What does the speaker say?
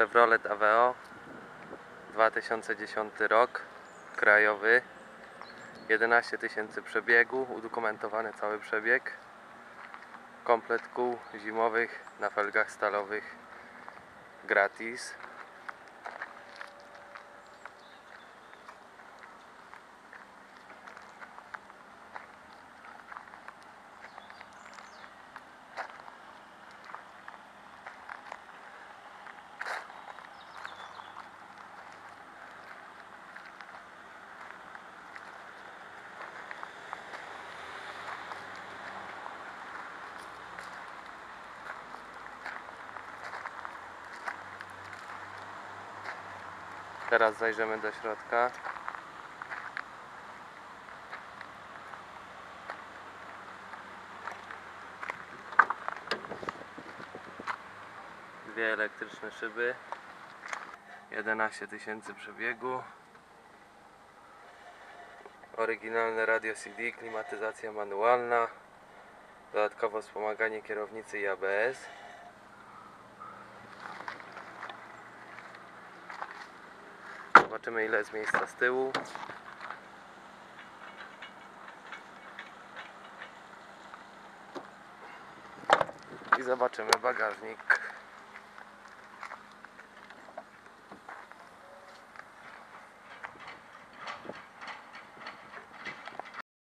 Chevrolet Aveo 2010 rok krajowy. 11 tysięcy przebiegu udokumentowany cały przebieg. Komplet kół zimowych na felgach stalowych gratis Teraz zajrzymy do środka. Dwie elektryczne szyby. 11 tysięcy przebiegu. Oryginalne radio CD, klimatyzacja manualna. Dodatkowo wspomaganie kierownicy i ABS. Zobaczymy ile jest miejsca z tyłu. I zobaczymy bagażnik.